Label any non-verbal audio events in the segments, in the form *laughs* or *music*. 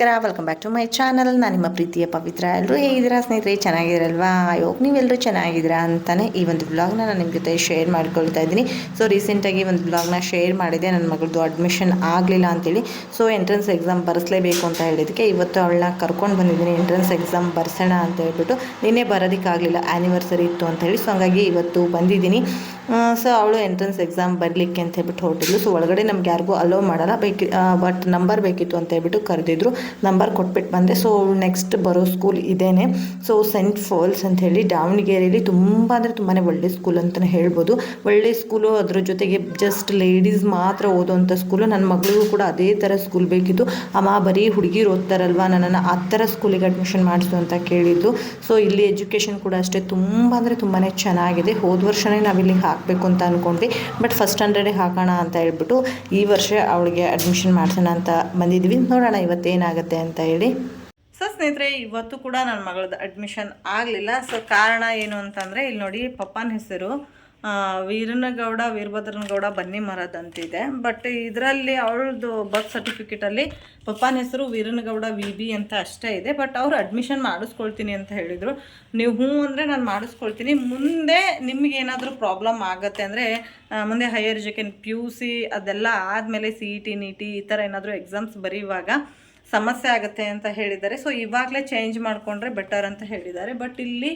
ನಮಸ್ಕಾರ welcome back to my channel ನಾನು ನಿಮ್ಮ ಪ್ರೀತಿಯ ಪವಿತ್ರ. ಎಲ್ಲರೂ ಹೇಗಿದ್ದೀರಾ ಸ್ನೇಹಿತರೆ? ಚೆನ್ನಾಗಿರಲ್ವಾ ಹೋಪ್ ನೀವೆಲ್ಲರೂ ಚೆನ್ನಾಗಿದ್ದೀರಾ ಅಂತಲೇ ಈ ಒಂದು ಬ್ಲಾಗ್ನ ನಾನು ನಿಮ್ಮ ಜೊತೆ ಶೇರ್ ಮಾಡ್ಕೊಳ್ತಾ ಇದ್ದೀನಿ. ಸೊ ರೀಸೆಂಟಾಗಿ ಒಂದು ಬ್ಲಾಗ್ನ ಶೇರ್ ಮಾಡಿದೆ. ನನ್ನ ಮಗಳದ್ದು ಅಡ್ಮಿಷನ್ ಆಗಲಿಲ್ಲ ಅಂತೇಳಿ. ಸೊ ಎಂಟ್ರೆನ್ಸ್ ಎಕ್ಸಾಮ್ ಬರೆಸಲೇಬೇಕು ಅಂತ ಹೇಳಿದ್ದಕ್ಕೆ ಇವತ್ತು ಅವಳನ್ನ ಕರ್ಕೊಂಡು ಬಂದಿದ್ದೀನಿ. ಎಂಟ್ರೆನ್ಸ್ ಎಕ್ಸಾಮ್ ಬರ್ಸೋಣ ಅಂತ ಹೇಳ್ಬಿಟ್ಟು ನಿನ್ನೆ ಬರೋದಕ್ಕಾಗಲಿಲ್ಲ. ಆ್ಯನಿವರ್ಸರಿ ಇತ್ತು ಅಂತ ಹೇಳಿ. ಸೊ ಹಂಗಾಗಿ ಇವತ್ತು ಬಂದಿದ್ದೀನಿ. ಸೊ ಅವಳು ಎಂಟ್ರೆನ್ಸ್ ಎಕ್ಸಾಮ್ ಬರಲಿಕ್ಕೆ ಅಂತ ಹೇಳ್ಬಿಟ್ಟು ಹೊರಟಿದ್ಲು. ಸೊ ಒಳಗಡೆ ನಮ್ಗೆ ಯಾರಿಗೂ ಅಲೋ ಮಾಡಲ್ಲ. ಬೇಕಿ ಬಟ್ ನಂಬರ್ ಬೇಕಿತ್ತು ಅಂತ ಹೇಳ್ಬಿಟ್ಟು ಕರೆದಿದ್ರು. ನಂಬರ್ ಕೊಟ್ಬಿಟ್ಟು ಬಂದೆ. ಸೊ ನೆಕ್ಸ್ಟ್ ಬರೋ ಸ್ಕೂಲ್ ಇದೇನೆ. ಸೊ ಸೆಂಟ್ ಫಾಲ್ಸ್ ಅಂತ ಹೇಳಿ ದಾವಣಗೆರೆಯಲ್ಲಿ ತುಂಬ ಅಂದರೆ ತುಂಬಾ ಒಳ್ಳೆ ಸ್ಕೂಲ್ ಅಂತಲೇ ಹೇಳ್ಬೋದು. ಒಳ್ಳೆ ಸ್ಕೂಲು ಅದರ ಜೊತೆಗೆ ಜಸ್ಟ್ ಲೇಡೀಸ್ ಮಾತ್ರ ಓದೋವಂಥ ಸ್ಕೂಲು ನನ್ನ ಮಗಳಿಗೂ ಕೂಡ ಅದೇ ಥರ ಸ್ಕೂಲ್ ಬೇಕಿತ್ತು. ಅಮ್ಮ ಬರೀ ಹುಡುಗಿರು ಓದ್ತಾರಲ್ವ? ನನ್ನನ್ನು ಆ ಥರ ಸ್ಕೂಲಿಗೆ ಅಡ್ಮಿಷನ್ ಮಾಡಿಸು ಅಂತ ಕೇಳಿದ್ದು. ಸೊ ಇಲ್ಲಿ ಎಜುಕೇಷನ್ ಕೂಡ ಅಷ್ಟೇ ತುಂಬ ಅಂದರೆ ತುಂಬಾ ಚೆನ್ನಾಗಿದೆ. ಹೋದ ವರ್ಷವೇ ನಾವಿಲ್ಲಿ ಹಾಕಬೇಕು ಅಂತ ಅಂದ್ಕೊಂಡ್ವಿ ಬಟ್ ಫಸ್ಟ್ ಸ್ಟ್ಯಾಂಡರ್ಡಿಗೆ ಹಾಕೋಣ ಅಂತ ಹೇಳ್ಬಿಟ್ಟು ಈ ವರ್ಷ ಅವಳಿಗೆ ಅಡ್ಮಿಷನ್ ಮಾಡ್ಸೋಣ ಅಂತ ಬಂದಿದ್ವಿ. ನೋಡೋಣ ಇವತ್ತೇನಾಗುತ್ತೆ. ಅಂತ ಹೇಳಿ. ಸೊ ಸ್ನೇಹಿತರೆ, ಇವತ್ತು ಕೂಡ ನನ್ನ ಮಗಳದ್ದು ಅಡ್ಮಿಷನ್ ಆಗಲಿಲ್ಲ. ಸೊ ಕಾರಣ ಏನು ಅಂತಂದರೆ, ಇಲ್ಲಿ ನೋಡಿ ಪಪ್ಪನ ಹೆಸರು. ವೀರನಗೌಡ, ವೀರಭದ್ರನಗೌಡ ಬನ್ನಿ ಮರದ ಅಂತಿದೆ. ಬಟ್ ಇದರಲ್ಲಿ ಅವಳದು ಬರ್ತ್ ಸರ್ಟಿಫಿಕೇಟಲ್ಲಿ ಪಪ್ಪನ ಹೆಸರು ವೀರನಗೌಡ ವಿ ಬಿ ಅಂತ ಅಷ್ಟೇ ಇದೆ. ಬಟ್ ಅವರು ಅಡ್ಮಿಷನ್ ಮಾಡಿಸ್ಕೊಳ್ತೀನಿ ಅಂತ ಹೇಳಿದರು. ನೀವು ಹ್ಞೂ ಅಂದರೆ ನಾನು ಮಾಡಿಸ್ಕೊಳ್ತೀನಿ. ಮುಂದೆ ನಿಮ್ಗೆ ಏನಾದರೂ ಪ್ರಾಬ್ಲಮ್ ಆಗುತ್ತೆ ಅಂದರೆ ಮುಂದೆ higher education P U C ಅದೆಲ್ಲ ಆದಮೇಲೆ ಸಿ ಇ ಟಿ ನೀಟಿ ಈ ಥರ ಏನಾದರೂ ಎಕ್ಸಾಮ್ಸ್ ಬರೆಯುವಾಗ ಸಮಸ್ಯೆ ಆಗುತ್ತೆ ಅಂತ ಹೇಳಿದ್ದಾರೆ. ಸೊ ಇವಾಗಲೇ ಚೇಂಜ್ ಮಾಡಿಕೊಂಡ್ರೆ ಬೆಟರ್ ಅಂತ ಹೇಳಿದ್ದಾರೆ. ಬಟ್ ಇಲ್ಲಿ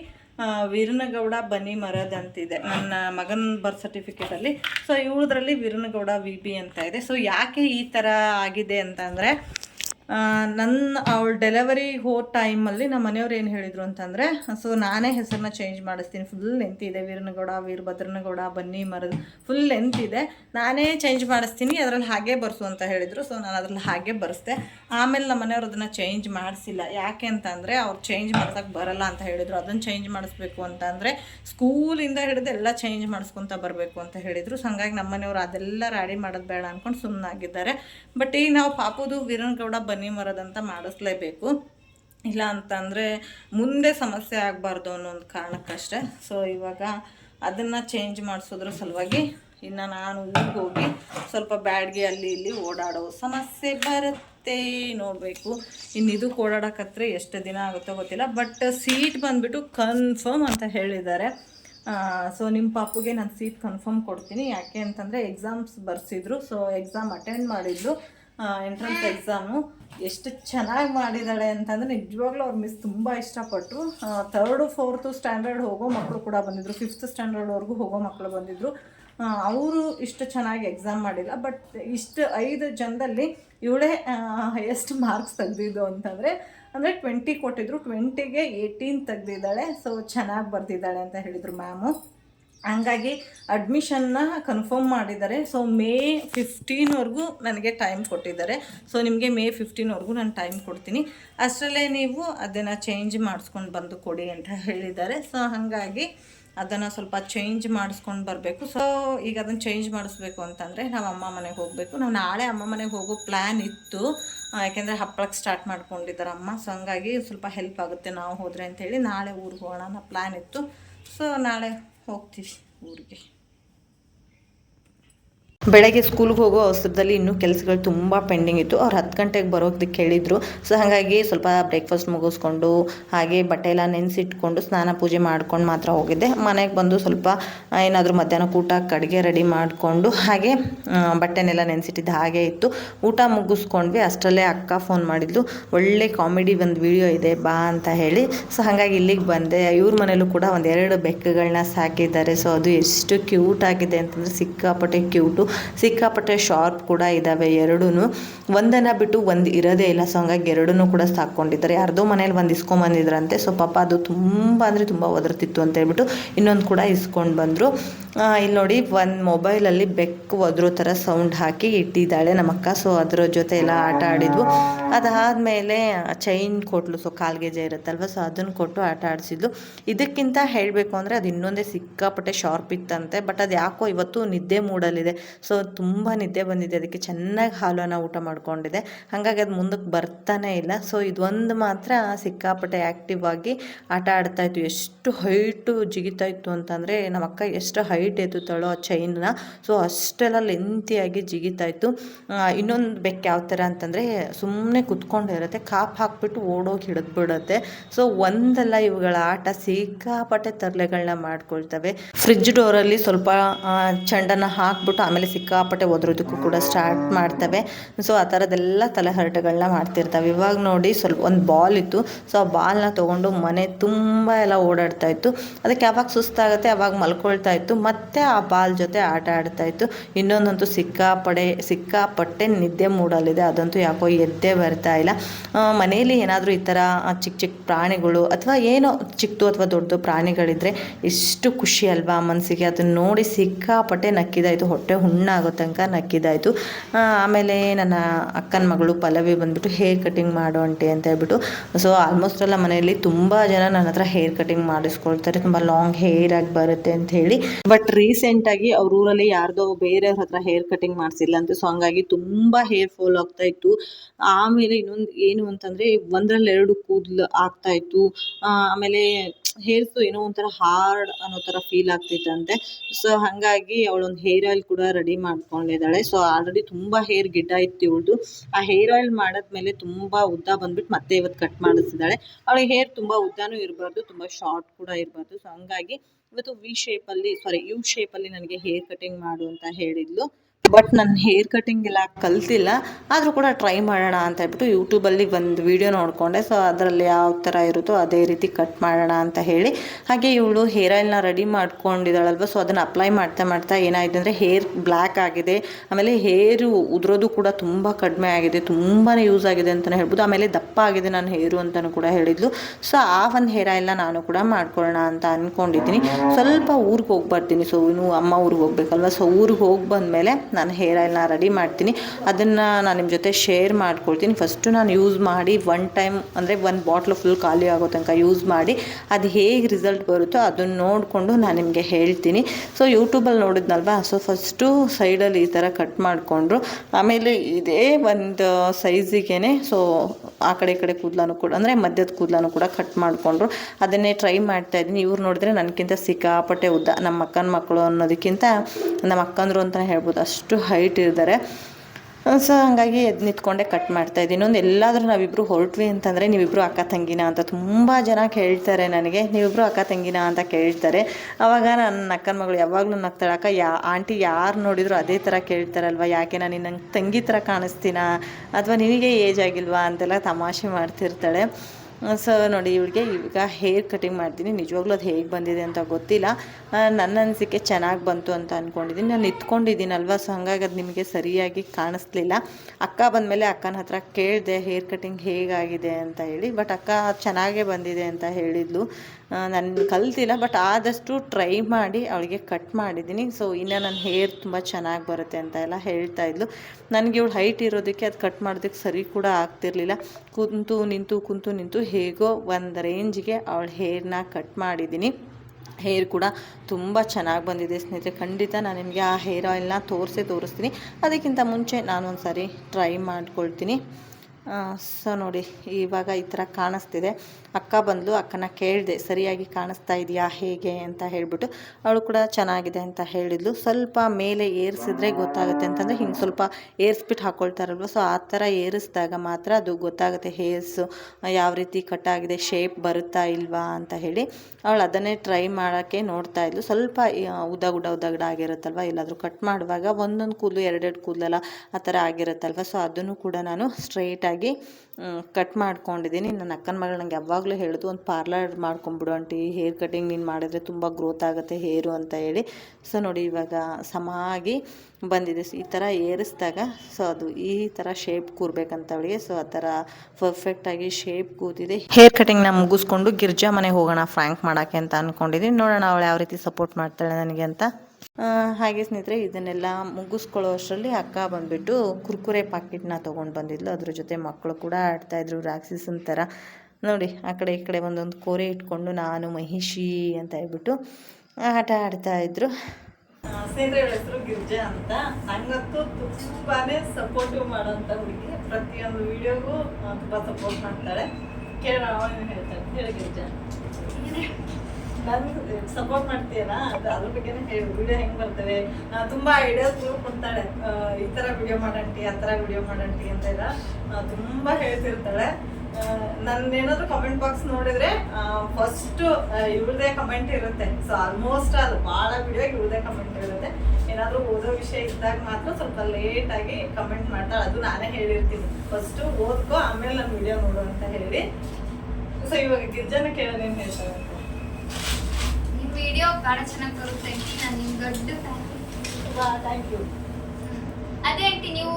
ವೀರನಗೌಡ ಬನ್ನಿ ಮರದ ಅಂತಿದೆ. ನನ್ನ ಮಗನ ಬರ್ತ್ ಸರ್ಟಿಫಿಕೇಟಲ್ಲಿ ಸೊ ಇವ್ರದ್ರಲ್ಲಿ ವೀರನಗೌಡ ವಿ ಬಿ ಅಂತ ಇದೆ. ಸೊ ಯಾಕೆ ಈ ಥರ ಆಗಿದೆ ಅಂತಂದರೆ ನನ್ನ, ಅವಳ ಡೆಲಿವರಿ ಹೋ ಟೈಮಲ್ಲಿ ನಮ್ಮ ಮನೆಯವ್ರು ಏನು ಹೇಳಿದರು ಅಂತಂದರೆ, ಸೊ, ನಾನೇ ಹೆಸರನ್ನ ಚೇಂಜ್ ಮಾಡಿಸ್ತೀನಿ. ಫುಲ್ ಲೆಂತ್ ಇದೆ. ವೀರನಗೌಡ, ವೀರಭದ್ರನಗೌಡ, ಬನ್ನಿ, ಮರದ ಫುಲ್ ಲೆಂತ್ ಇದೆ. ನಾನೇ ಚೇಂಜ್ ಮಾಡಿಸ್ತೀನಿ. ಅದರಲ್ಲಿ ಹಾಗೆ ಬರ್ಸು ಅಂತ ಹೇಳಿದರು. ಸೊ, ನಾನು ಅದರಲ್ಲಿ ಹಾಗೆ ಬರೆಸ್ದೆ. ಆಮೇಲೆ ನಮ್ಮ ಮನೆಯವ್ರು ಅದನ್ನು ಚೇಂಜ್ ಮಾಡಿಸಿಲ್ಲ. ಯಾಕೆ ಅಂತಂದರೆ, ಅವ್ರು ಚೇಂಜ್ ಮಾಡ್ಸೋಕೆ ಬರಲ್ಲ ಅಂತ ಹೇಳಿದರು. ಅದನ್ನು ಚೇಂಜ್ ಮಾಡಿಸ್ಬೇಕು ಅಂತಂದರೆ ಸ್ಕೂಲಿಂದ ಹಿಡಿದು ಎಲ್ಲ ಚೇಂಜ್ ಮಾಡಿಸ್ಕೊತ ಬರಬೇಕು ಅಂತ ಹೇಳಿದರು. ಸೊ ಹಂಗಾಗಿ ನಮ್ಮ ಮನೆಯವರು ಅದೆಲ್ಲ ರೆಡಿ ಮಾಡೋದು ಬೇಡ ಅಂದ್ಕೊಂಡು ಸುಮ್ಮನಾಗಿದ್ದಾರೆ ಬಟ್ ಈಗ ನಾವು ಪಾಪುದು, ವೀರನಗೌಡ ಬನ್ನಿ ಮರದಂತ ಮಾಡಿಸ್ಲೇಬೇಕು. ಇಲ್ಲ ಅಂತಂದರೆ ಮುಂದೆ ಸಮಸ್ಯೆ ಆಗಬಾರ್ದು ಅನ್ನೋ ಒಂದು ಕಾರಣಕ್ಕಷ್ಟೇ. ಸೊ ಇವಾಗ ಅದನ್ನು ಚೇಂಜ್ ಮಾಡಿಸೋದ್ರ ಸಲುವಾಗಿ ಇನ್ನು ನಾನು ಊರಿಗೆ ಹೋಗಿ ಸ್ವಲ್ಪ ಬ್ಯಾಡ್ಗೆ ಅಲ್ಲಿ ಇಲ್ಲಿ ಓಡಾಡೋ ಸಮಸ್ಯೆ ಬರುತ್ತೆ ನೋಡಬೇಕು. ಇನ್ನು ಇದಕ್ಕೆ ಓಡಾಡೋಕತ್ರೆ ಎಷ್ಟು ದಿನ ಆಗುತ್ತೋ ಗೊತ್ತಿಲ್ಲ. ಬಟ್ ಸೀಟ್ ಬಂದುಬಿಟ್ಟು ಕನ್ಫರ್ಮ್ ಅಂತ ಹೇಳಿದ್ದಾರೆ. ಸೊ ನಿಮ್ಮ ಪಾಪುಗೆ ನಾನು ಸೀಟ್ ಕನ್ಫರ್ಮ್ ಕೊಡ್ತೀನಿ. ಯಾಕೆ ಅಂತಂದರೆ ಎಕ್ಸಾಮ್ಸ್ ಬರ್ಸಿದ್ರು. ಸೊ ಎಕ್ಸಾಮ್ ಅಟೆಂಡ್ ಮಾಡಿದ್ದು ಎಂಟ್ರೆನ್ಸ್ ಎಕ್ಸಾಮು ಎಷ್ಟು ಚೆನ್ನಾಗಿ ಮಾಡಿದ್ದಾಳೆ ಅಂತಂದರೆ ನಿಜವಾಗ್ಲೂ ಅವ್ರ ಮಿಸ್ ತುಂಬ ಇಷ್ಟಪಟ್ಟರು ತರ್ಡು ಫೋರ್ತು ಸ್ಟ್ಯಾಂಡರ್ಡ್ ಹೋಗೋ ಮಕ್ಕಳು ಕೂಡ ಬಂದಿದ್ದರು ಫಿಫ್ತ್ ಸ್ಟ್ಯಾಂಡರ್ಡ್ವರೆಗೂ ಹೋಗೋ ಮಕ್ಕಳು ಬಂದಿದ್ದರು ಅವರು ಇಷ್ಟು ಚೆನ್ನಾಗಿ ಎಕ್ಸಾಮ್ ಮಾಡಿಲ್ಲ. ಬಟ್ ಇಷ್ಟು ಐದು ಜನದಲ್ಲಿ ಇವಳೇ ಹೈಯೆಸ್ಟ್ ಮಾರ್ಕ್ಸ್ ತೆಗೆದಿದ್ದು ಅಂತಂದರೆ, ಅಂದರೆ ಟ್ವೆಂಟಿ ಕೊಟ್ಟಿದ್ರು. ಟ್ವೆಂಟಿಗೆ ಏಯ್ಟೀನ್ ತೆಗೆದಿದ್ದಾಳೆ. ಸೊ ಚೆನ್ನಾಗಿ ಬರೆದಿದ್ದಾಳೆ ಅಂತ ಹೇಳಿದರು ಮ್ಯಾಮು ಹಂಗಾಗಿ ಅಡ್ಮಿಷನ್ನ ಕನ್ಫರ್ಮ್ ಮಾಡಿದ್ದಾರೆ. ಸೊ ಮೇ ಫಿಫ್ಟೀನ್ವರೆಗೂ ನನಗೆ ಟೈಮ್ ಕೊಟ್ಟಿದ್ದಾರೆ. ಸೊ ನಿಮಗೆ ಮೇ ಫಿಫ್ಟೀನ್ವರೆಗೂ ನಾನು ಟೈಮ್ ಕೊಡ್ತೀನಿ. ಅಷ್ಟರಲ್ಲೇ ನೀವು ಅದನ್ನು ಚೇಂಜ್ ಮಾಡಿಸ್ಕೊಂಡು ಬಂದು ಕೊಡಿ ಅಂತ ಹೇಳಿದ್ದಾರೆ. ಸೊ ಹಾಗಾಗಿ ಅದನ್ನು ಸ್ವಲ್ಪ ಚೇಂಜ್ ಮಾಡಿಸ್ಕೊಂಡು ಬರಬೇಕು. ಸೊ ಈಗ ಅದನ್ನು ಚೇಂಜ್ ಮಾಡಿಸ್ಬೇಕು ಅಂತಂದರೆ ನಾವು ಅಮ್ಮ ಮನೆಗೆ ಹೋಗಬೇಕು. ನಾವು ನಾಳೆ ಅಮ್ಮ ಮನೆಗೆ ಹೋಗೋ ಪ್ಲ್ಯಾನ್ ಇತ್ತು. ಯಾಕೆಂದರೆ ಹಪ್ಪಳಕ್ಕೆ ಸ್ಟಾರ್ಟ್ ಮಾಡ್ಕೊಂಡಿದ್ದಾರೆ ಅಮ್ಮ. ಸೊ ಹಂಗಾಗಿ ಸ್ವಲ್ಪ ಹೆಲ್ಪ್ ಆಗುತ್ತೆ. ನಾವು ಹೋದರೆ ಅಂತೇಳಿ ನಾಳೆ ಊರಿಗೆ ಹೋಗೋಣ ಅನ್ನೋ ಪ್ಲ್ಯಾನ್ ಇತ್ತು. ಸೊ ನಾಳೆ ಹೋಗ್ತೀವಿ ಊರಿಗೆ ಬೆಳಗ್ಗೆ ಸ್ಕೂಲ್ಗೆ ಹೋಗೋ ಅವಸರದಲ್ಲಿ ಇನ್ನೂ ಕೆಲಸಗಳು ತುಂಬ ಪೆಂಡಿಂಗ್ ಇತ್ತು. ಅವ್ರು ಹತ್ತು ಗಂಟೆಗೆ ಬರೋದಕ್ಕೆ ಹೇಳಿದರು ಸೊ ಹಾಗಾಗಿ ಸ್ವಲ್ಪ ಬ್ರೇಕ್ಫಾಸ್ಟ್ ಮುಗಿಸ್ಕೊಂಡು, ಹಾಗೆ ಬಟ್ಟೆ ಎಲ್ಲ ನೆನೆಸಿಟ್ಕೊಂಡು ಸ್ನಾನ ಪೂಜೆ ಮಾಡ್ಕೊಂಡು ಮಾತ್ರ ಹೋಗಿದ್ದೆ. ಮನೆಗೆ ಬಂದು ಸ್ವಲ್ಪ ಏನಾದರೂ ಮಧ್ಯಾಹ್ನ ಊಟ ಕಡಿಗೆ ರೆಡಿ ಮಾಡಿಕೊಂಡು, ಹಾಗೆ ಬಟ್ಟೆನೆಲ್ಲ ನೆನೆಸಿಟ್ಟಿದ್ದು ಹಾಗೆ ಇತ್ತು. ಊಟ ಮುಗಿಸ್ಕೊಂಡ್ವಿ. ಅಷ್ಟರಲ್ಲೇ ಅಕ್ಕ ಫೋನ್ ಮಾಡಿದ್ಲು. ಒಳ್ಳೆ ಕಾಮಿಡಿ ಒಂದು ವಿಡಿಯೋ ಇದೆ, ಬಾ ಅಂತ ಹೇಳಿ. ಸೊ ಹಾಗಾಗಿ ಇಲ್ಲಿಗೆ ಬಂದೆ. ಇವ್ರ ಮನೇಲೂ ಕೂಡ ಒಂದೆರಡು ಬೆಕ್ಕುಗಳನ್ನ ಸಾಕಿದ್ದಾರೆ. ಸೊ ಅದು ಎಷ್ಟು ಕ್ಯೂಟ್ ಆಗಿದೆ ಅಂತಂದರೆ ಸಿಕ್ಕಾಪಟ್ಟೆ ಕ್ಯೂಟು ಸಿಕ್ಕಾಪಟ್ಟೆ ಶಾರ್ಪ್ ಕೂಡ ಇದ್ದಾವೆ ಎರಡೂ ಒಂದನ್ನು ಬಿಟ್ಟು ಒಂದು ಇರೋದೇ ಇಲ್ಲ ಸೊ ಹಂಗಾಗಿ ಎರಡೂ ಕೂಡ ಸಾಕೊಂಡಿದ್ದಾರೆ ಯಾರ್ದೋ ಮನೇಲಿ ಒಂದು ಇಸ್ಕೊಂಬಂದಿದ್ರಂತೆ ಸೊ ಪಾಪ ಅದು ತುಂಬ ಅಂದರೆ ತುಂಬ ಒದರ್ತಿತ್ತು ಅಂತ ಹೇಳ್ಬಿಟ್ಟು ಇನ್ನೊಂದು ಕೂಡ ಇಸ್ಕೊಂಡು ಬಂದರು. ಇಲ್ಲಿ ನೋಡಿ, ಒಂದು ಮೊಬೈಲಲ್ಲಿ ಬೆಕ್ಕು ಒದ್ರೋ ಥರ ಸೌಂಡ್ ಹಾಕಿ ಇಟ್ಟಿದ್ದಾಳೆ ನಮ್ಮ ಅಕ್ಕ ಸೊ ಅದ್ರ ಜೊತೆ ಎಲ್ಲ ಆಟ ಆಡಿದ್ವು. ಅದಾದಮೇಲೆ ಚೈನ್ ಕೊಟ್ಲು ಸೊ ಕಾಲ್ಗೆಜೆ ಇರುತ್ತಲ್ವ ಸೊ ಅದನ್ನು ಕೊಟ್ಟು ಆಟ ಆಡಿಸಿದ್ಲು. ಇದಕ್ಕಿಂತ ಹೇಳಬೇಕು ಅಂದರೆ ಅದು ಇನ್ನೊಂದೇ ಸಿಕ್ಕಾಪಟ್ಟೆ ಶಾರ್ಪ್ ಇತ್ತಂತೆ ಬಟ್ ಅದು ಯಾಕೋ ಇವತ್ತು ನಿದ್ದೆ ಮೂಡಲ್ಲಿದೆ. ಸೊ ತುಂಬ ನಿದ್ದೆ ಬಂದಿದೆ. ಅದಕ್ಕೆ ಚೆನ್ನಾಗಿ ಹಾಲನ್ನು ಊಟ ಮಾಡ್ಕೊಂಡಿದೆ ಹಾಗಾಗಿ ಅದು ಮುಂದಕ್ಕೆ ಬರ್ತಾನೆ ಇಲ್ಲ. ಸೊ ಇದೊಂದು ಮಾತ್ರ ಸಿಕ್ಕಾಪಟ್ಟೆ ಆ್ಯಕ್ಟಿವ್ ಆಗಿ ಆಟ ಆಡ್ತಾಯಿತ್ತು ಎಷ್ಟು ಹೈಟು ಜಿಗಿತಾ ಇತ್ತು ಅಂತಂದರೆ ನಮ್ಮ ಅಕ್ಕ ಎಷ್ಟು ಹೈಟ್ ಎತ್ತುತ್ತಾಳೋ ಆ ಚೈನ್ನ ಸೊ ಅಷ್ಟೆಲ್ಲ ಲೆಂತಿಯಾಗಿ ಜಿಗಿತಾ ಇತ್ತು. ಇನ್ನೊಂದು ಬೆಕ್ಕ ಯಾವ ಥರ ಅಂತಂದರೆ ಸುಮ್ಮನೆ ಕುತ್ಕೊಂಡಿರುತ್ತೆ ಕಾಪ್ ಹಾಕ್ಬಿಟ್ಟು ಓಡೋಗಿ ಹಿಡಿದ್ಬಿಡುತ್ತೆ. ಸೊ ಒಂದಲ್ಲ ಇವುಗಳ ಆಟ ಸಿಕ್ಕಾಪಟ್ಟೆ ತರಲೆಗಳನ್ನ ಮಾಡ್ಕೊಳ್ತವೆ. ಫ್ರಿಜ್ ಡೋರಲ್ಲಿ ಸ್ವಲ್ಪ ಚಂಡನ್ನು ಹಾಕ್ಬಿಟ್ಟು ಆಮೇಲೆ ಸಿಕ್ಕಾಪಟ್ಟೆ ಒದರೋದಕ್ಕೂ ಕೂಡ ಸ್ಟಾರ್ಟ್ ಮಾಡ್ತವೆ. ಸೊ ಆ ಥರದ್ದೆಲ್ಲ ತಲೆಹರಟೆಗಳನ್ನ ಮಾಡ್ತಿರ್ತವೆ. ಇವಾಗ ನೋಡಿ ಸ್ವಲ್ಪ ಒಂದು ಬಾಲ್ ಇತ್ತು. ಸೊ ಆ ಬಾಲ್ನ ತೊಗೊಂಡು ಮನೆ ತುಂಬ ಎಲ್ಲ ಓಡಾಡ್ತಾ ಇತ್ತು. ಅದಕ್ಕೆ ಯಾವಾಗ ಸುಸ್ತಾಗುತ್ತೆ, ಅವಾಗ ಮಲ್ಕೊಳ್ತಾ ಇತ್ತು. ಮತ್ತೆ ಆ ಬಾಲ್ ಜೊತೆ ಆಟ ಆಡ್ತಾ ಇತ್ತು. ಇನ್ನೊಂದಂತೂ ಸಿಕ್ಕಾಪಡೆ, ಸಿಕ್ಕಾಪಟ್ಟೆ ನಿದ್ದೆ ಮೂಡಲಿದೆ. ಅದಂತೂ ಯಾಕೋ ಎದ್ದೇ ಬರ್ತಾ ಇಲ್ಲ. ಮನೆಯಲ್ಲಿ ಏನಾದರೂ ಈ ಥರ ಚಿಕ್ಕ ಚಿಕ್ಕ ಪ್ರಾಣಿಗಳು ಅಥವಾ ಏನೋ ಚಿಕ್ಕದು ಅಥವಾ ದೊಡ್ಡದು ಪ್ರಾಣಿಗಳಿದ್ರೆ ಎಷ್ಟು ಖುಷಿ ಅಲ್ವಾ ಮನಸ್ಸಿಗೆ ಅದನ್ನ ನೋಡಿ ಸಿಕ್ಕಾಪಟ್ಟೆ ನಕ್ಕಿದಾಯಿತು. ಹೊಟ್ಟೆ ಹುಣ್ಣಾಗೋ ತನಕ ನಕ್ಕಿದಾಯಿತು. ಆಮೇಲೆ ನನ್ನ ಅಕ್ಕನ ಮಗಳು ಪಲ್ಲವಿ ಬಂದುಬಿಟ್ಟು ಹೇರ್ ಕಟಿಂಗ್ ಮಾಡು ಆಂಟಿ ಅಂತ ಹೇಳ್ಬಿಟ್ಟು ಸೊ ಆಲ್ಮೋಸ್ಟ್ ಎಲ್ಲ ಮನೆಯಲ್ಲಿ ತುಂಬ ಜನ ನನ್ನ ಹತ್ರ ಹೇರ್ ಕಟಿಂಗ್ ಮಾಡಿಸ್ಕೊಳ್ತಾರೆ. ತುಂಬ ಲಾಂಗ್ ಹೇರ್ ಆಗಿ ಬರುತ್ತೆ ಅಂತ ಹೇಳಿ. ಬಟ್ ರೀಸೆಂಟಾಗಿ ಅವ್ರ ಊರಲ್ಲಿ ಯಾರ್ದೋ ಬೇರೆಯವ್ರ ಹತ್ರ ಹೇರ್ ಕಟಿಂಗ್ ಮಾಡಿಸಿಲ್ಲ ಅಂತ ಸೊ ಹಂಗಾಗಿ ತುಂಬ ಹೇರ್ ಫಾಲ್ ಆಗ್ತಾ ಇತ್ತು. ಆಮೇಲೆ ಇನ್ನೊಂದು ಏನು ಅಂತಂದರೆ ಒಂದರಲ್ಲಿ ಎರಡು ಕೂದಲು ಆಗ್ತಾ ಇತ್ತು. ಆಮೇಲೆ ಹೇರ್ಸು ಏನೋ ಒಂಥರ ಹಾರ್ಡ್ ಅನ್ನೋ ಥರ ಫೀಲ್ ಆಗ್ತಿತ್ತಂತೆ. ಸೊ ಹಾಗಾಗಿ ಅವಳೊಂದು ಹೇರ್ ಆಯಿಲ್ ಕೂಡ ರೆಡಿ ಮಾಡ್ಕೊಂಡಿದ್ದಾಳೆ. ಸೊ ಆಲ್ರೆಡಿ ತುಂಬ ಹೇರ್ ಗಿಡ್ಡ ಇತ್ತು ಇವಳ್ದು ಆ ಹೇರ್ ಆಯಿಲ್ ಮಾಡಿದ್ಮೇಲೆ ತುಂಬ ಉದ್ದ ಬಂದ್ಬಿಟ್ಟು ಮತ್ತೆ ಇವತ್ತು ಕಟ್ ಮಾಡಿಸಿದ್ದಾಳೆ. ಅವಳಿಗೆ ಹೇರ್ ತುಂಬ ಉದ್ದನೂ ಇರಬಾರ್ದು, ತುಂಬ ಶಾರ್ಟ್ ಕೂಡ ಇರಬಾರ್ದು. ಸೊ ಹಂಗಾಗಿ ಇವತ್ತು ವಿ ಶೇಪಲ್ಲಿ ಸಾರಿ ಯು ಶೇಪಲ್ಲಿ ನನಗೆ ಹೇರ್ ಕಟಿಂಗ್ ಮಾಡು ಅಂತ ಹೇಳಿದ್ಲು. ಬಟ್ ನನ್ನ ಹೇರ್ ಕಟಿಂಗ್ ಎಲ್ಲ ಕಲ್ತಿಲ್ಲ. ಆದರೂ ಕೂಡ ಟ್ರೈ ಮಾಡೋಣ ಅಂತ ಹೇಳ್ಬಿಟ್ಟು ಯೂಟ್ಯೂಬಲ್ಲಿ ಒಂದು ವಿಡಿಯೋ ನೋಡಿಕೊಂಡೆ. ಸೊ ಅದರಲ್ಲಿ ಯಾವ ಥರ ಇರುತ್ತೋ ಅದೇ ರೀತಿ ಕಟ್ ಮಾಡೋಣ ಅಂತ ಹೇಳಿ. ಹಾಗೆ ಇವಳು ಹೇರ್ ಆಯಿಲ್ನ ರೆಡಿ ಮಾಡ್ಕೊಂಡಿದ್ದಾಳಲ್ವ? ಸೊ ಅದನ್ನು ಅಪ್ಲೈ ಮಾಡ್ತಾ ಮಾಡ್ತಾ ಏನಾಯಿತು ಅಂದರೆ ಹೇರ್ ಬ್ಲ್ಯಾಕ್ ಆಗಿದೆ. ಆಮೇಲೆ ಹೇರು ಉದುರೋದು ಕೂಡ ತುಂಬ ಕಡಿಮೆ ಆಗಿದೆ. ತುಂಬಾ ಯೂಸ್ ಆಗಿದೆ ಅಂತಲೇ ಹೇಳ್ಬೋದು. ಆಮೇಲೆ ದಪ್ಪ ಆಗಿದೆ ನಾನು ಹೇರು ಅಂತಲೂ ಕೂಡ ಹೇಳಿದ್ಲು. ಸೊ ಆ ಒಂದು ಹೇರ್ ಆಯಿಲ್ನ ನಾನು ಕೂಡ ಮಾಡ್ಕೊಳ್ಳೋಣ ಅಂತ ಅಂದ್ಕೊಂಡಿದ್ದೀನಿ ಸ್ವಲ್ಪ ಊರಿಗೆ ಹೋಗಿ ಬರ್ತೀನಿ ಸೊ ಇನ್ನು ಅಮ್ಮ ಊರಿಗೆ ಹೋಗ್ಬೇಕಲ್ವ? ಸೊ ಊರಿಗೆ ಹೋಗಿ ಬಂದಮೇಲೆ ನಾನು ಹೇರ್ ಆಯಿಲ್ನ ರೆಡಿ ಮಾಡ್ತೀನಿ. ಅದನ್ನು ನಾನು ನಿಮ್ಮ ಜೊತೆ ಶೇರ್ ಮಾಡ್ಕೊಳ್ತೀನಿ. ಫಸ್ಟು ನಾನು ಯೂಸ್ ಮಾಡಿ ಒನ್ ಟೈಮ್ ಅಂದರೆ ಒಂದು ಬಾಟ್ಲು ಫುಲ್ ಖಾಲಿ ಆಗೋ ತನಕ ಯೂಸ್ ಮಾಡಿ, ಅದು ಹೇಗೆ ರಿಸಲ್ಟ್ ಬರುತ್ತೋ ಅದನ್ನು ನೋಡಿಕೊಂಡು ನಾನು ನಿಮಗೆ ಹೇಳ್ತೀನಿ. ಸೊ ಯೂಟ್ಯೂಬಲ್ಲಿ ನೋಡಿದ್ನಲ್ವ? ಸೊ ಫಸ್ಟು ಸೈಡಲ್ಲಿ ಈ ಥರ ಕಟ್ ಮಾಡಿಕೊಂಡ್ರು. ಆಮೇಲೆ ಇದೇ ಒಂದು ಸೈಜಿಗೆ ಸೊ ಆ ಕಡೆ ಈ ಕಡೆ ಕೂದಲೂ ಕೂಡ, ಅಂದರೆ ಮಧ್ಯದ ಕೂದಲೂ ಕೂಡ ಕಟ್ ಮಾಡಿಕೊಂಡ್ರು. ಅದನ್ನೇ ಟ್ರೈ ಮಾಡ್ತಾ ಇದ್ದೀನಿ. ಇವ್ರು ನೋಡಿದ್ರೆ ನನಗಿಂತ ಸಿಕ್ಕಾಪಟ್ಟೆ ಉದ್ದ. ನಮ್ಮ ಅಕ್ಕನ ಮಕ್ಕಳು ಅನ್ನೋದಕ್ಕಿಂತ ನಮ್ಮ ಅಕ್ಕಂದ್ರು ಅಂತ ಹೇಳ್ಬೋದು, ಅಷ್ಟು ಹೈಟ್ ಇದ್ದಾರೆ ಸೊ ಹಾಗಾಗಿ ಎದ್ದು ನಿಂತ್ಕೊಂಡೆ ಕಟ್ ಮಾಡ್ತಾ ಇದ್ದೀನಿ. ಒಂದು ಎಲ್ಲಾದರೂ ನಾವಿಬ್ಬರು ಹೊರಟ್ವಿ ಅಂತಂದರೆ ನೀವಿಬ್ಬರು ಅಕ್ಕ ತಂಗಿನ ಅಂತ ತುಂಬ ಜನ ಕೇಳ್ತಾರೆ ನನಗೆ. ನೀವಿಬ್ಬರು ಅಕ್ಕ ತಂಗಿನ ಅಂತ ಕೇಳ್ತಾರೆ. ಅವಾಗ ನನ್ನ ಅಕ್ಕನ ಮಗಳು ಯಾವಾಗಲೂ ನಗ್ತಾಳೆ, ಅಕ್ಕ, ಯಾ, ಆಂಟಿ ಯಾರು ನೋಡಿದ್ರು ಅದೇ ಥರ ಕೇಳ್ತಾರಲ್ವ? ಯಾಕೆ ನಾನು ನಂಗೆ ತಂಗಿ ಥರ ಕಾಣಿಸ್ತೀನ? ಅಥವಾ ನಿನಗೆ ಏಜ್ ಆಗಿಲ್ವಾ? ಅಂತೆಲ್ಲ ತಮಾಷೆ ಮಾಡ್ತಿರ್ತಾಳೆ. ಸೊ, ನೋಡಿ, ಇವಳಿಗೆ ಈಗ ಹೇರ್ ಕಟಿಂಗ್ ಮಾಡ್ತೀನಿ. ನಿಜವಾಗ್ಲೂ ಅದು ಹೇಗೆ ಬಂದಿದೆ ಅಂತ ಗೊತ್ತಿಲ್ಲ. ನನ್ನ ಅನಿಸಿಕೆ ಚೆನ್ನಾಗಿ ಬಂತು ಅಂತ ಅಂದ್ಕೊಂಡಿದ್ದೀನಿ ನಾನು ನಿಂತ್ಕೊಂಡಿದ್ದೀನಲ್ವ, ಸೊ ಹಂಗಾಗಿ ಅದು ನಿಮಗೆ ಸರಿಯಾಗಿ ಕಾಣಿಸ್ಲಿಲ್ಲ. ಅಕ್ಕ ಬಂದಮೇಲೆ ಅಕ್ಕನ ಹತ್ರ ಕೇಳಿದೆ ಹೇರ್ ಕಟಿಂಗ್ ಹೇಗಾಗಿದೆ ಅಂತ ಹೇಳಿ. ಬಟ್ ಅಕ್ಕ ಚೆನ್ನಾಗೇ ಬಂದಿದೆ ಅಂತ ಹೇಳಿದ್ಲು. ನಾನು ಕಲ್ತಿಲ್ಲ ಬಟ್ ಆದಷ್ಟು ಟ್ರೈ ಮಾಡಿ ಅವಳಿಗೆ ಕಟ್ ಮಾಡಿದ್ದೀನಿ ಸೊ ಇನ್ನು ನನ್ನ ಹೇರ್ ತುಂಬ ಚೆನ್ನಾಗಿ ಬರುತ್ತೆ ಅಂತ ಎಲ್ಲ ಹೇಳ್ತಾ ಇದ್ಲು. ನನಗೆ ಇವಳು ಹೈಟ್ ಇರೋದಕ್ಕೆ ಅದು ಕಟ್ ಮಾಡೋದಕ್ಕೆ ಸರಿ ಕೂಡ ಆಗ್ತಿರ್ಲಿಲ್ಲ. ಕುಂತು, ನಿಂತು ಕುಂತು, ನಿಂತು ಹೇಗೋ ಒಂದು ರೇಂಜ್ಗೆ ಅವಳ ಹೇರ್ನ ಕಟ್ ಮಾಡಿದ್ದೀನಿ ಹೇರ್ ಕೂಡ ತುಂಬ ಚೆನ್ನಾಗಿ ಬಂದಿದೆ ಸ್ನೇಹಿತರೆ. ಖಂಡಿತ ನಾನು ನಿಮಗೆ ಆ ಹೇರ್ ಆಯಿಲ್ನ ತೋರಿಸಿ ತೋರಿಸ್ತೀನಿ. ಅದಕ್ಕಿಂತ ಮುಂಚೆ ನಾನು ಒಂದು ಸಾರಿ ಟ್ರೈ ಮಾಡ್ಕೊಳ್ತೀನಿ ಸೊ ನೋಡಿ, ಇವಾಗ ಈ ಥರ ಕಾಣಿಸ್ತಿದೆ. ಅಕ್ಕ ಬಂದಳು ಅಕ್ಕನ ಕೇಳಿದೆ, ಸರಿಯಾಗಿ ಕಾಣಿಸ್ತಾ ಇದೆಯಾ, ಹೇಗೆ? ಅಂತ ಹೇಳಿಬಿಟ್ಟು ಅವಳು ಕೂಡ ಚೆನ್ನಾಗಿದೆ ಅಂತ ಹೇಳಿದ್ಲು. ಸ್ವಲ್ಪ ಮೇಲೆ ಏರಿಸಿದ್ರೆ ಗೊತ್ತಾಗುತ್ತೆ ಅಂತಂದರೆ ಹಿಂಗೆ ಸ್ವಲ್ಪ ಏರಿಸ್ಬಿಟ್ಟು ಹಾಕ್ಕೊಳ್ತಾರಲ್ವ ಸೊ ಆ ಥರ ಏರಿಸಿದಾಗ ಮಾತ್ರ ಅದು ಗೊತ್ತಾಗುತ್ತೆ, ಹೇರ್ಸು ಯಾವ ರೀತಿ ಕಟ್ಟಾಗಿದೆ ಶೇಪ್ ಬರುತ್ತಾ ಇಲ್ವಾ? ಅಂತ ಹೇಳಿ ಅವಳು ಅದನ್ನೇ ಟ್ರೈ ಮಾಡೋಕ್ಕೆ ನೋಡ್ತಾ ಇದ್ಲು. ಸ್ವಲ್ಪ ಉದ್ದ ಗುಡ ಉದಗಡ ಗಿಡ ಆಗಿರುತ್ತಲ್ವ? ಎಲ್ಲಾದರೂ ಕಟ್ ಮಾಡುವಾಗ ಒಂದೊಂದು ಕೂದಲು, ಎರಡೆರಡು ಕೂದಲೆಲ್ಲ ಆ ಥರ ಆಗಿರುತ್ತಲ್ವ? ಸೊ ಅದನ್ನು ಕೂಡ ನಾನು ಸ್ಟ್ರೈಟಾಗಿ ಕಟ್ ಮಾಡ್ಕೊಂಡಿದ್ದೀನಿ. ನನ್ನ ಅಕ್ಕನ ಮಗಳು ನನಗೆ ಯಾವಾಗಲೂ ಹೇಳೋದು, ಒಂದು ಪಾರ್ಲರ್ ಮಾಡ್ಕೊಂಬಿಡು ಆಂಟಿ ಹೇರ್ ಕಟಿಂಗ್ ನೀನು ಮಾಡಿದ್ರೆ ತುಂಬ ಗ್ರೋತ್ ಆಗುತ್ತೆ ಹೇರು ಅಂತ ಹೇಳಿ. ಸೊ ನೋಡಿ, ಇವಾಗ ಸಮಾಗಿ ಬಂದಿದೆ. ಈ ಥರ ಏರಿಸಿದಾಗ ಸೊ ಅದು ಈ ಥರ ಶೇಪ್ ಕೂರ್ಬೇಕಂತ ಅವಳಿಗೆ ಸೊ ಆ ಥರ ಪರ್ಫೆಕ್ಟಾಗಿ ಶೇಪ್ ಕೂತಿದೆ. ಹೇರ್ ಕಟಿಂಗ್ನ ಮುಗಿಸ್ಕೊಂಡು ಗಿರ್ಜಾ ಮನೆ ಹೋಗೋಣ ಫ್ರ್ಯಾಂಕ್ ಮಾಡೋಕ್ಕೆ ಅಂತ ಅಂದ್ಕೊಂಡಿದ್ದೀನಿ ನೋಡೋಣ ಅವಳು ಯಾವ ರೀತಿ ಸಪೋರ್ಟ್ ಮಾಡ್ತಾಳೆ ನನಗೆ ಅಂತ. ಹಾಗೆ ಸ್ನೇಹಿತರೆ, ಇದನ್ನೆಲ್ಲ ಮುಗಿಸ್ಕೊಳ್ಳೋ ಅಷ್ಟರಲ್ಲಿ ಅಕ್ಕ ಬಂದುಬಿಟ್ಟು ಕುರ್ಕುರೆ ಪಾಕೆಟ್ನ ತೊಗೊಂಡು ಬಂದಿದ್ಲು. ಅದ್ರ ಜೊತೆ ಮಕ್ಕಳು ಕೂಡ ಆಡ್ತಾಯಿದ್ರು ರಾಕ್ಸಿಸನ್ ಥರ ನೋಡಿ, ಆ ಕಡೆ ಈ ಕಡೆ ಒಂದೊಂದು ಕೋರೆ ಇಟ್ಕೊಂಡು ನಾನು, ಮಹಿಷಿ ಅಂತ ಹೇಳ್ಬಿಟ್ಟು ಆಟ ಆಡ್ತಾಯಿದ್ರು ಸ್ನೇಹಿತರೆ ಸ್ನೇಹಿತರ ಹೆಸರು ಗಿರ್ಜಾ ಅಂತ. ನಂಗಂತೂ ತುಂಬಾನೇ ಸಪೋರ್ಟಿವ್ ಮಾಡುವಂತ ಹುಡುಗಿ. ಪ್ರತಿಯೊಂದು ವಿಡಿಯೋಗೂ ತುಂಬಾ ಸಪೋರ್ಟ್ ಮಾಡ್ತಾಳೆ. ಕೇಳೋಣ ಹೇಳ್ತಾರೆ ಹೇಳಿ ಗಿರ್ಜಾ. ನನ್ ಸಪೋರ್ಟ್ ಮಾಡ್ತೀಯಲ್ಲ ಅದು ಅದ್ರ ಬಗ್ಗೆನೇ ಹೇಳಿ. ವಿಡಿಯೋ ಹೆಂಗೆ ಬರ್ತವೆ ತುಂಬ ತುಂಬಾ ಐಡಿಯಾಸ್ ಕೊಡ್ತಾಳೆ. ಈ ತರ ವಿಡಿಯೋ ಮಾಡಂಟಿ ಆ ತರ ವಿಡಿಯೋ ಮಾಡಂಟಿ ಅಂತ ಎಲ್ಲ ಆ, ತುಂಬಾ ಹೇಳ್ತಿರ್ತಾಳೆ. ಏನಾದ್ರು ಕಮೆಂಟ್ ಬಾಕ್ಸ್ ನೋಡಿದ್ರೆ ಫಸ್ಟ್ ಇವ್ರದೇ ಕಮೆಂಟ್ ಇರುತ್ತೆ. ಸೊ ಆಲ್ಮೋಸ್ಟ್ ಅದು ಭಾಳ ವಿಡಿಯೋ ಇವ್ರದೇ ಕಮೆಂಟ್ ಇರುತ್ತೆ. ಏನಾದ್ರೂ ಓದೋ ವಿಷಯ ಇದ್ದಾಗ ಮಾತ್ರ ಸ್ವಲ್ಪ ಲೇಟಾಗಿ ಕಮೆಂಟ್ ಮಾಡ್ತಾಳೆ. ಅದು ನಾನೇ ಹೇಳಿರ್ತೀನಿ. ಫಸ್ಟ್ ಓದ್ಕೋ ಆಮೇಲೆ ನಾನು ವಿಡಿಯೋ ನೋಡು ಅಂತ ಹೇಳಿ. ಸೊ ಇವಾಗ ಗಿರ್ಜಾನ ಕೇಳೋದೇನು ಹೇಳ್ತಾರೆ ವಿಡಿಯೋ ಬಹಳ ಚೆನ್ನಾಗಿ ಬರುತ್ತೆ ಆಂಟಿ ನಾನು ನಿಮ್ ದೊಡ್ಡ ಫ್ಯಾನ್ ಯು ಅದೇ ಆಂಟಿ ನೀವು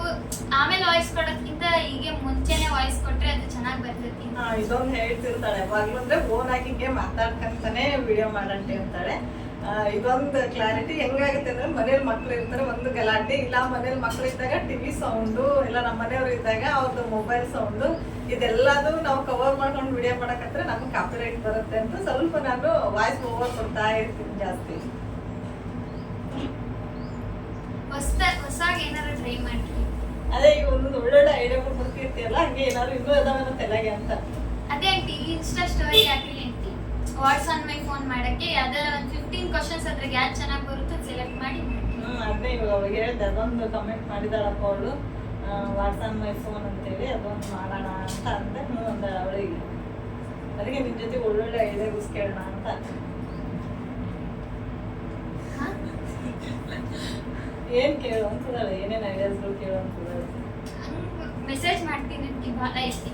ಆಮೇಲೆ ವಾಯ್ಸ್ ಕೊಡೋದ್ಕಿಂತ ಹೀಗೆ ಮುಂಚೆನೆ ವಾಯ್ಸ್ ಕೊಟ್ರೆ ಅದು ಚೆನ್ನಾಗಿ ಬರ್ತೈತಿ. ಹಾ ಇದೊಂದು ಹೇಳ್ತಿರ್ತಾಳೆ. ಯಾವಾಗ್ಲೂ ಅಂದ್ರೆ ಆಗಿ ಹಿಂಗೆ ಮಾತಾಡ್ಕಂತಾನೆ ವಿಡಿಯೋ ಮಾಡಂಟಿ ಅಂತಾಳೆ. ಆ, ಇದೊಂದು ಕ್ಲಾರಿಟಿ ಹೆಂಗಾಗುತ್ತೆ ಅಂದ್ರೆ ಮನೇಲಿ ಮಕ್ಳು ಇರ್ತಾರೆ ಒಂದು ಗಲಾಟೆ ಇಲ್ಲ. ಮನೇಲಿ ಮಕ್ಳು ಇದ್ದಾಗ ಟಿವಿ ಸೌಂಡು ಇಲ್ಲ ನಮ್ಮ ಮನೆಯವ್ರು ಇದ್ದಾಗ ಅವ್ರದ್ದು ಮೊಬೈಲ್ ಸೌಂಡು ಇದೆಲ್ಲದು ನಾವು ಕವರ್ ಮಾಡ್ಕೊಂಡು ವಿಡಿಯೋ ಮಾಡಕತ್ರೆ ನಮ್ಗೆ ಕಾಪಿರೈಟ್ ಬರುತ್ತೆ ಅಂತ ಸ್ವಲ್ಪ ನಾನು ವಾಯ್ಸ್ ಓವರ್ ಕೊಡ್ತಾ ಇರ್ತೀನಿ ಜಾಸ್ತಿ. ಹೊಸ ಹೊಸಾಗಿ ಏನಾದ್ರು ಟ್ರೈ ಮಾಡಿ ಅದೇ ಈಗ ಒಂದು ಒಳ್ಳೊಳ್ಳೆ ಐಡಿಯಾಗಳು ಬರ್ತಿರ್ತೀಯಲ್ಲ ಹಂಗೆ ಏನಾದ್ರು ಇನ್ನೂ ತೆಲಗೆ ಅಂತ. ಅದೇ TV insta story aunty what's on my phone ಮಾಡಕ್ಕೆ ಯಾವ್ದಾರ ಒಂದು ಫಿಫ್ಟೀನ್ ಕ್ವಶನ್ಸ್ ಅದ್ರಾಗ ಯಾವ್ದು ಚೆನ್ನಾಗಿ ಬರುತ್ತೋ ಸೆಲೆಕ್ಟ್ ಮಾಡಿ ಹ್ಞೂ ಹ್ಮ್ ಅದನ್ನೇ ಇವಾಗ ಅವಾಗ ಹೇಳ್ದೆ ಅದೊಂದು ಕಮೆಂಟ್ ಮಾಡಿದಾಳಪ್ಪ ಅವಳು ವಾಟ್ಸಪ್ ಮೈ ಫೋನ್ ಅಂತೇಳಿ ಅದೊಂದು ಮಾಡೋಣ ಅಂತ ಅಂದೆ ಹ್ಞೂ ಅಂದ ಅವಳಿಗೆ ಅದಕ್ಕೆ ನಿಮ್ಮ ಜೊತೆ ಒಳ್ಳೊಳ್ಳೆ ಐಡಿಯಾಸ್ ಕೇಳೋಣ ಅಂತ? ಏನ್ ಕೇಳು ಅಂತದಾಳೆ ಏನೇನು ಐಡಿಯಾಸ್ಗಳು ಕೇಳು ಅಂತದಾಳೆ ಹಂಗ್ ಮೆಸೇಜ್ ಮಾಡ್ತೀನಿ ಭಾಳ ಐತಿ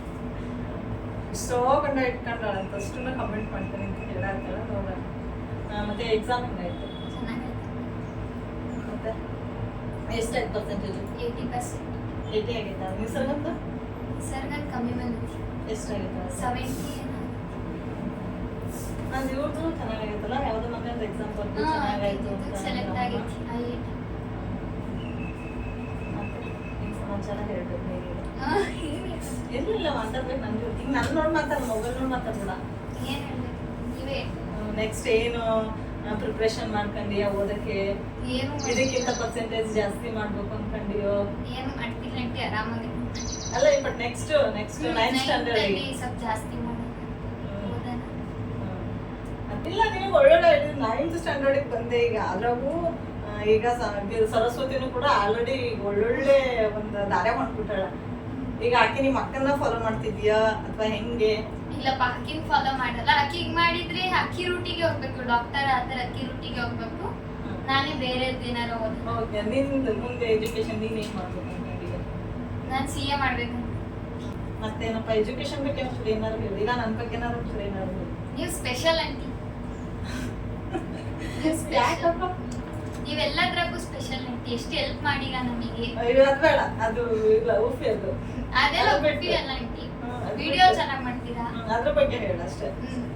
ಇಷ್ಟೋ ಗಂಡ ಇಟ್ಕೊಂಡಾಳ ಅಂತ ಅಷ್ಟನ್ನ ಕಮೆಂಟ್ ಮಾಡ್ತೀನಿ ಅಂತ ಹೇಳಾಗ್ತಾಳ ನೋಡೋಣ. ಮತ್ತೆ ಎಕ್ಸಾಮ್ ಹೆಂಗಾಯ್ತು? ಮತ್ತೆ ಎಷ್ಟಾಯ್ತು ಪರ್ಸೆಂಟೇಜ್ ಏಯ್ಟಿ ಪರ್ಸೆಂಟ್ ಏಯ್ಟಿ ಆಗೈತಾ? ನಿಸರ್ಗಂತ ಸರ್ಗನ್ ಕಮ್ಮಿ ಬಂದೈತಿ ಎಷ್ಟಾಗೈತಾ? ಸೆವೆಂಟಿ ನಾನು ಇವ್ರದ್ದು ಚೆನ್ನಾಗಾಗಿತ್ತಲ್ಲ ಯಾವುದೋ ಮಕ್ಕಳದ್ದು ಎಕ್ಸಾಮ್ ಬರ್ದು ಚೆನ್ನಾಗಾಯ್ತು ಸೆಲೆಕ್ಟ್ ಆಗಿತ್ತು. ಆಗೈತಿ ಐ ಮತ್ತೆ ಏನ್ ಸಮಾಚಾರ ಹೇಳ್ಬೇಕು ನೀವೀಗ ಹಾ, *laughs* ಏನಿಲ್ಲ. ಮಾತಾಡ್ಬೇಕು ಜೊತೆ ಈಗ ನನ್ ನೋಡ್ ಮಾತಾಡ ಮೊಬೈಲ್ ನೋಡ್ ಮಾತಾಡ್ಬೇಡ. ನೀವೇ. ನೆಕ್ಸ್ಟ್ ಏನು ಪ್ರಿಪ್ರೇಷನ್ ಮಾಡ್ಕೊಂಡಿಯಾ ಓದಕ್ಕೆ? ಏನು ಇದಕ್ಕಿಂತ. ಪರ್ಸೆಂಟೇಜ್ ಜಾಸ್ತಿ ಮಾಡ್ಬೇಕು ಅನ್ಕೊಂಡಿಯೋ? ಏನು ಮಾಡ್ತಿಲ್ಲ ಆಂಟಿ ಆರಾಮಾಗಿ ಅಲ್ಲ but next next nine standard ಸ್ವಲ್ಪ ಜಾಸ್ತಿ ಇಲ್ಲ ನೀವು ಒಳ್ಳೊಳ್ಳೆ ನೈನ್ತ್ ಸ್ಟ್ಯಾಂಡರ್ಡಿಗೆ ಬಂದೆ ಈಗ. ಅದ್ರಾಗೂ ಈಗ ಸರಸ್ವತಿನೂ ಕೂಡ ಆಲ್ರೆಡಿ ಒಳ್ಳೊಳ್ಳೆ ಒಂದು ದಾರೆ ಹೊಂಟ್ಬಿಟ್ಟಾಳ ಈಗ ಆಕೆ ನಿಮ್ಮ ಅಕ್ಕನ ಫಾಲೋ ಮಾಡ್ತಿದ್ಯಾ ಅಥವಾ ಹೆಂಗೆ? ಇಲ್ಲಪ್ಪ ಅಕ್ಕಿನ ಫಾಲೋ ಮಾಡಲ್ಲ. ಅಕ್ಕಿಗ್ ಮಾಡಿದ್ರೆ ಅಕ್ಕಿ ರೂಟಿಗೆ ಹೋಗ್ಬೇಕು. ಡಾಕ್ಟರ್ ಆತರ ಅಕ್ಕಿ ರೂಟಿಗೆ ಹೋಗ್ಬೇಕು. ನಾನೇ ಬೇರೆ ಏನಾರ ಓಕೆ ನಿಂದು ಮುಂದೆ ಎಜುಕೇಶನ್ ನೀನ್ ಏನ್ ಮಾಡ್ಬೇಕು? ನಾನು ಸಿ ಎ ಮಾಡ್ಬೇಕು ಮತ್ತೇನಪ್ಪ ಎಜುಕೇಶನ್ ಬಗ್ಗೆ ಒಂಚೂರು ಏನಾದ್ರು ಹೇಳಿ. ಇಲ್ಲ ನನ್ನ ಬಗ್ಗೆ ಏನಾದ್ರು ಒಂಚೂರು ಏನಾದ್ರು ನೀವು ಸ್ಪೆಷಲ್ ಆಂಟಿ ಯಾಕಪ್ಪ? ನೀವೆಲ್ಲದ್ರಾಗೂ ಸ್ಪೆಷಲ್ ಆಂಟಿ ಎಷ್ಟು ಹೆಲ್ಪ್ ಮಾಡಿಲ್ಲ ನಮಗೆ? ಅಯ್ಯೋ ಅದು ಬೇಡ. ಅದು ಇಲ್ಲ ಉಫಿ ಅದು. ಅದೆಲ್ಲ ಅದು ಬಿಟ್ಟು. ಬಿಟ್ಟಿವಲ್ಲ ಆಂಟಿ ವಿಡಿಯೋ. ಚೆನ್ನಾಗಿ ಮಾಡ್ತೀರಾ? ಅದ್ರ ಬಗ್ಗೆ ಹೇಳು ಅಷ್ಟೇ.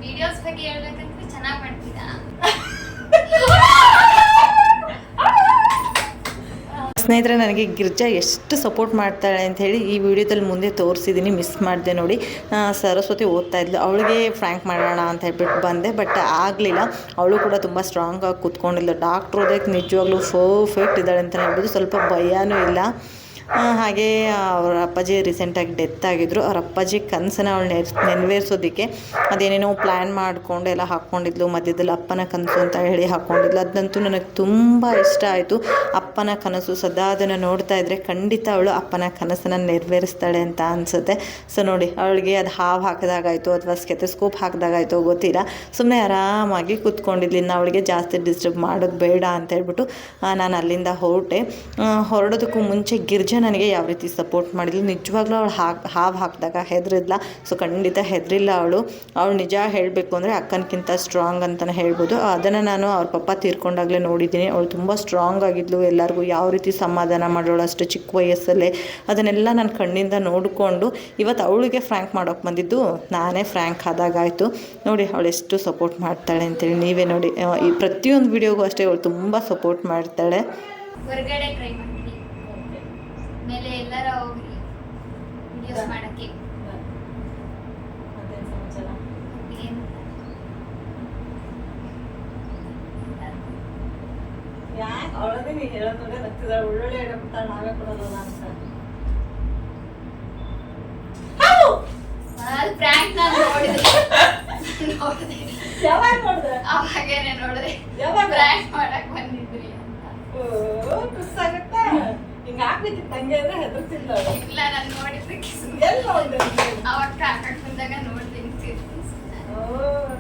ವಿಡಿಯೋಸ್ ಬಗ್ಗೆ ಹೇಳ್ಬೇಕಂದ್ರೆ ಚೆನ್ನಾಗಿ ಮಾಡ್ತೀರಾ? *laughs* ಸ್ನೇಹಿತರೆ, ನನಗೆ ಗಿರ್ಜಾ ಎಷ್ಟು ಸಪೋರ್ಟ್ ಮಾಡ್ತಾಳೆ ಅಂತ ಹೇಳಿ ಈ ವಿಡಿಯೋದಲ್ಲಿ ಮುಂದೆ ತೋರಿಸಿದ್ದೀನಿ ಮಿಸ್ ಮಾಡಿದೆ ನೋಡಿ. ಸರಸ್ವತಿ ಓದ್ತಾ ಇದ್ಲು. ಅವಳಿಗೆ ಫ್ರ್ಯಾಂಕ್ ಮಾಡೋಣ ಅಂತ ಹೇಳ್ಬಿಟ್ಟು ಬಂದೆ. ಬಟ್ ಆಗಲಿಲ್ಲ. ಅವಳು ಕೂಡ ತುಂಬ ಸ್ಟ್ರಾಂಗಾಗಿ ಕೂತ್ಕೊಂಡಿಲ್ಲ ಡಾಕ್ಟ್ರ್ ಓದಕ್ಕೆ ನಿಜವಾಗ್ಲೂ ಪರ್ಫೆಕ್ಟ್ ಇದ್ದಾಳೆ ಅಂತ ಹೇಳ್ಬೋದು. ಸ್ವಲ್ಪ ಭಯನೂ ಇಲ್ಲ. ಹಾಗೆ ಅವ್ರ ಅಪ್ಪಾಜಿ ರೀಸೆಂಟಾಗಿ ಡೆತ್ ಆಗಿದ್ರು. ಅವ್ರ ಅಪ್ಪಾಜಿ ಕನಸನ್ನ ಅವಳು ನೆರ್ ನೆರವೇರಿಸೋದಕ್ಕೆ ಅದೇನೇನೋ ಪ್ಲ್ಯಾನ್ ಮಾಡಿಕೊಂಡು ಎಲ್ಲ ಹಾಕ್ಕೊಂಡಿದ್ಲು. ಮಧ್ಯದಲ್ಲಿ ಅಪ್ಪನ ಕನಸು ಅಂತ ಹೇಳಿ ಹಾಕ್ಕೊಂಡಿದ್ಲು. ಅದಂತೂ ನನಗೆ ತುಂಬ ಇಷ್ಟ ಆಯಿತು. ಅಪ್ಪನ ಕನಸು ಸದಾ ಅದನ್ನು ನೋಡ್ತಾ ಇದ್ದರೆ ಖಂಡಿತ ಅವಳು ಅಪ್ಪನ ಕನಸನ್ನು ನೆರವೇರಿಸ್ತಾಳೆ ಅಂತ ಅನಿಸುತ್ತೆ. ಸೊ ನೋಡಿ, ಅವಳಿಗೆ ಅದು ಹಾವು ಹಾಕಿದಾಗಾಯಿತು ಅಥವಾ ಸ್ಕೆಥೋಸ್ಕೋಪ್ ಹಾಕಿದಾಗಾಯಿತು ಗೊತ್ತಿಲ್ಲ. ಸುಮ್ಮನೆ ಆರಾಮಾಗಿ ಕೂತ್ಕೊಂಡಿದ್ಲಿ. ಇನ್ನು ಅವಳಿಗೆ ಜಾಸ್ತಿ ಡಿಸ್ಟರ್ಬ್ ಮಾಡೋದು ಬೇಡ ಅಂತ ಹೇಳ್ಬಿಟ್ಟು ನಾನು ಅಲ್ಲಿಂದ ಹೊರಟೆ. ಹೊರಡೋದಕ್ಕೂ ಮುಂಚೆ ಗಿರ್ಜಾ ನನಗೆ ಯಾವ ರೀತಿ ಸಪೋರ್ಟ್ ಮಾಡಿದ್ಲು, ನಿಜವಾಗ್ಲೂ ಅವಳು ಹಾಕಿ ಹಾವು ಹಾಕಿದಾಗ ಹೆದರಿದ್ಲ. ಸೊ ಖಂಡಿತ ಹೆದರಿಲ್ಲ ಅವಳು. ಅವಳು ನಿಜ ಹೇಳಬೇಕು ಅಂದರೆ ಅಕ್ಕನಕ್ಕಿಂತ ಸ್ಟ್ರಾಂಗ್ ಅಂತಲೇ ಹೇಳ್ಬೋದು. ಅದನ್ನು ನಾನು ಅವ್ರ ಪಪ್ಪ ತೀರ್ಕೊಂಡಾಗಲೇ ನೋಡಿದ್ದೀನಿ. ಅವಳು ತುಂಬ ಸ್ಟ್ರಾಂಗ್ ಆಗಿದ್ಲು. ಎಲ್ಲರಿಗೂ ಯಾವ ರೀತಿ ಸಮಾಧಾನ ಮಾಡೋಳು, ಅಷ್ಟು ಚಿಕ್ಕ ವಯಸ್ಸಲ್ಲೇ. ಅದನ್ನೆಲ್ಲ ನಾನು ಕಣ್ಣಿಂದ ನೋಡಿಕೊಂಡು ಇವತ್ತು ಅವಳಿಗೆ ಫ್ರ್ಯಾಂಕ್ ಮಾಡೋಕೆ ಬಂದಿದ್ದು, ನಾನೇ ಫ್ರ್ಯಾಂಕ್ ಆದಾಗಾಯಿತು ನೋಡಿ, ಅವಳು ಎಷ್ಟು ಸಪೋರ್ಟ್ ಮಾಡ್ತಾಳೆ ಅಂತೇಳಿ ನೀವೇ ನೋಡಿ. ಈ ಪ್ರತಿಯೊಂದು ವಿಡಿಯೋಗೂ ಅಷ್ಟೇ, ಅವಳು ತುಂಬ ಸಪೋರ್ಟ್ ಮಾಡ್ತಾಳೆ. ಹೊರಗಡೆ ಟ್ರೈ ಓಕೆ ಮೇಲೆ ಎಲ್ಲರ ಹೋಗಿ ವಿಡಿಯೋಸ್ ಮಾಡಕ್ಕೆ. ಮತ್ತೆ ಸಮಾಚಾರ? ಏನು? ಯಾಕೆ ನೀ ಹೇಳೋದು ನೋಡಿ ಒಳ್ಳೊಳ್ಳೆ ಐಡಿಯಾ ಕೊಡ್ತಾಳೆ ನಾವೇ ಕೊಡೋದಲ್ಲ ಅಂತ. ಹೌ! ಅದು prank ನಾನ್ ನೋಡಿದೆ. ನೋಡಿದೆ. ಯಾವಾಗ ನೋಡ್ದೆ? ಅವಾಗೇನೆ ನೋಡಿದೆ. ಯಾವಾಗ? ಮಾಡಕ್ ಬಂದಿದ್ರಿ ಅಂತ. ಓ ಹಂಗೆ ಅಂದ್ರೆ ಹೆದರ್ತಿಲ್ಲ ಇಲ್ಲ ನಾನು ನೋಡಿದ್ದಕ್ಕೆ ಎಲ್ಲಿ ನೋಡ್ದೆ? ಅವಾಗ ಕಾಕಕ್ ಬಂದಾಗ ನೋಡ್ದೆ ಓ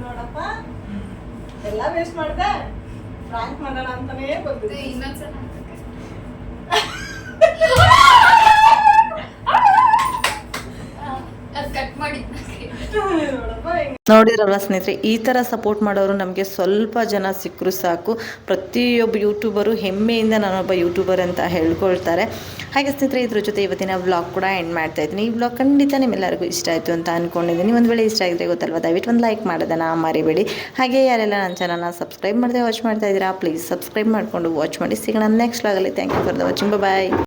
ನೋಡಪ್ಪ. ಎಲ್ಲ ವೇಸ್ಟ್ ಮಾಡ್ದೆ. ಫ್ರಾಂಕ್ ಮಾಡೋಣ ಅಂತಾನೇ ಬಂದಿದ್ದೆ. ಇನ್ನೊಂದ್ಸಲ *laughs* ಅದು ಕಟ್ ಮಾಡಿದ್ ಹಿಂಗೆ ಸ್ನೇಹಿತರೆ, ಈ ಥರ ಸಪೋರ್ಟ್ ಮಾಡೋರು ನಮಗೆ ಸ್ವಲ್ಪ ಜನ ಸಿಕ್ಕರು ಸಾಕು. ಪ್ರತಿಯೊಬ್ಬ ಯೂಟ್ಯೂಬರು ಹೆಮ್ಮೆಯಿಂದ ನಾನೊಬ್ಬ ಯೂಟ್ಯೂಬರ್ ಅಂತ ಹೇಳ್ಕೊಳ್ತಾರೆ. ಹಾಗೆ ಸ್ನೇಹಿತರೆ, ಇದ್ರ ಜೊತೆ ಇವತ್ತಿನ ವ್ಲಾಗ್ ಕೂಡ ಎಂಡ್ ಮಾಡ್ತಾ ಇದ್ದೀನಿ. ಈ ವ್ಲಾಗ್ ಖಂಡಿತ ನಿಮ್ಮೆಲ್ಲರಿಗೂ ಇಷ್ಟ ಆಯಿತು ಅಂತ ಅಂದ್ಕೊಂಡಿದ್ದೀನಿ ಒಂದು ವೇಳೆ ಇಷ್ಟ ಆಗಿದ್ರೆ ಗೊತ್ತಲ್ವ, ದಯವಿಟ್ಟು ಒಂದು ಲೈಕ್ ಮಾಡೋದನ್ನ ಮರಿಬೇಡಿ. ಹಾಗೆ ಯಾರೆಲ್ಲ ನನ್ನ ಚಾನಲ್ನ ಸಬ್ಸ್ಕ್ರೈಬ್ ಮಾಡದೆ ವಾಚ್ ಮಾಡ್ತಾ ಇದ್ದೀರಾ ಪ್ಲೀಸ್ ಸಬ್ಸ್ಕ್ರೈಬ್ ಮಾಡಿಕೊಂಡು ವಾಚ್ ಮಾಡಿ. ಸಿಗೋಣ ನೆಕ್ಸ್ಟ್ ವ್ಲಾಗಲ್ಲಿ thank you for the watching bye